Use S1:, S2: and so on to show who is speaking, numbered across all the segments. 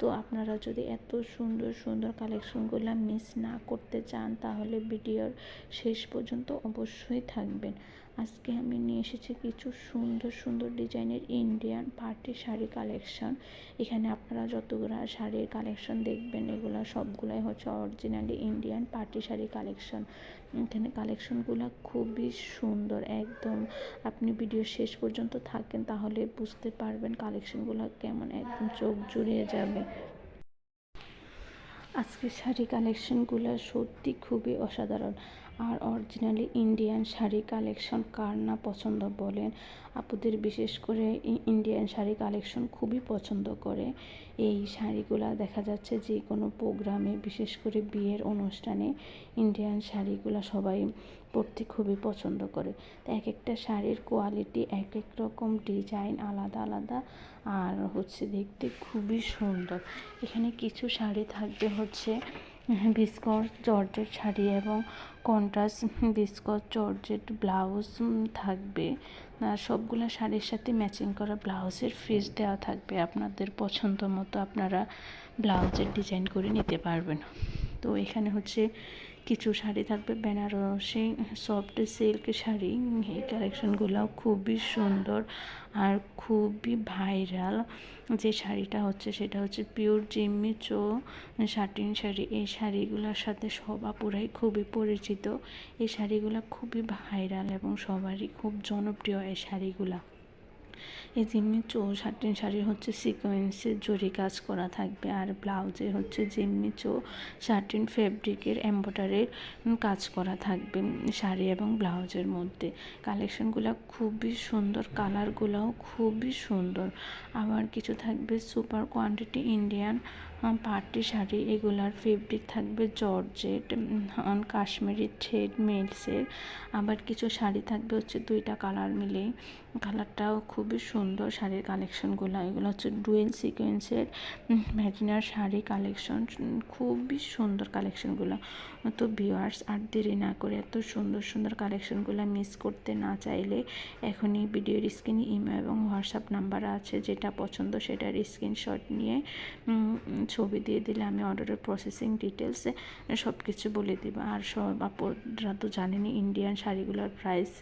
S1: তো আপনারা যদি এত সুন্দর সুন্দর কালেকশনগুলো মিস না করতে চান, তাহলে ভিডিওর শেষ পর্যন্ত অবশ্যই থাকবেন। আজকে আমি নিয়ে এসেছি কিছু সুন্দর সুন্দর ডিজাইনের ইন্ডিয়ান পার্টি শাড়ি কালেকশন এখানে আপনারা যতগুলো শাড়ির কালেকশন দেখবেন, এগুলো সবগুলাই হচ্ছে originally Indian party sari collection এখানে কালেকশনগুলো খুবই সুন্দর, একদম আপনি ভিডিও শেষ পর্যন্ত থাকেন, তাহলে বুঝতে পারবেন কালেকশনগুলো কেমন, একদম চোখ জুড়িয়ে যাবে। আজকের শাড়ি কালেকশনগুলো সত্যি খুবই অসাধারণ। আর অরিজিনালি ইন্ডিয়ান শাড়ি কালেকশন কার না পছন্দ বলেন? আপুদের বিশেষ করে ইন্ডিয়ান শাড়ি কালেকশন খুবই পছন্দ করে। এই শাড়িগুলা দেখা যাচ্ছে যে কোনো প্রোগ্রামে, বিশেষ করে বিয়ের অনুষ্ঠানে ইন্ডিয়ান শাড়িগুলো সবাই পরতে খুবই পছন্দ করে। তো এক একটা শাড়ির কোয়ালিটি এক এক রকম ডিজাইন আলাদা আলাদা আর হচ্ছে দেখতে খুবই সুন্দর। এখানে কিছু শাড়ি থাকবে হচ্ছে বিস্কট, জর্জেট শাড়ি এবং কন্ট্রাস্ট, বিস্কট, জর্জেট ব্লাউজ থাকবে। সবগুলো শাড়ির সাথে ম্যাচিং করা ব্লাউজের ফ্রিজ দেওয়া থাকবে। আপনাদের পছন্দ মতো আপনারা ব্লাউজের ডিজাইন করে নিতে পারবেন। তো এখানে হচ্ছে কিছু শাড়ি থাকবে, বেনারসি সফট সিল্ক শাড়ি। এই কালেকশনগুলো খুবই সুন্দর আর খুবই ভাইরাল যে শাড়িটা হচ্ছে সেটা হচ্ছে পিওর জিম্মি চো শাটিন শাড়ি। এই শাড়িগুলোর সাথে সব আপুরাই খুবই পরিচিত। এই শাড়িগুলো খুবই ভাইরাল এবং সবারই খুব জনপ্রিয় এই শাড়িগুলা। এই জিম্মি চো শাটিন শাড়ি হচ্ছে সিকোয়েন্সের জরি কাজ করা থাকবে আর ব্লাউজে হচ্ছে জিম্মি চো শাটিন ফেব্রিকের এম্বয়ডারির কাজ করা থাকবে শাড়ি এবং ব্লাউজের মধ্যে। কালেকশনগুলো খুবই সুন্দর কালারগুলোও খুবই সুন্দর। আবার কিছু থাকবে super quantity Indian party sari, এগুলার ফেব্রিক থাকবে জর্জেট কাশ্মীরি থ্রেড মেলসের আবার কিছু শাড়ি থাকবে হচ্ছে দুইটা কালার মিলেই। কালারটাও খুবই সুন্দর শাড়ির কালেকশনগুলো এগুলো হচ্ছে ডুয়েল সিকোয়েন্সের ম্যাটিনার শাড়ি কালেকশন খুবই সুন্দর কালেকশনগুলো তো ভিওয়ার্স আর দেরি না করে এত সুন্দর সুন্দর কালেকশনগুলো মিস করতে না চাইলে এখনই ভিডিওর স্ক্রিনে ইমো এবং হোয়াটসঅ্যাপ নাম্বার আছে, যেটা পছন্দ সেটার স্ক্রিনশট নিয়ে ছবি দিয়ে দিলে আমি অর্ডারের প্রসেসিং ডিটেলসে সব কিছু বলে দেবো। আর সব আপনারা তো জানেনই ইন্ডিয়ান শাড়িগুলোর প্রাইস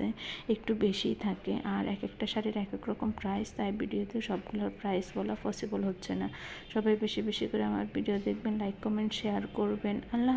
S1: একটু বেশিই থাকে। আর এক একটা শাড়ির এক এক রকম প্রাইস তাই ভিডিওতে সবগুলোর প্রাইস বলা পসিবল হচ্ছে না। সবাই বেশি বেশি করে আমার ভিডিও দেখবেন লাইক কমেন্ট শেয়ার করবেন। আল্লাহ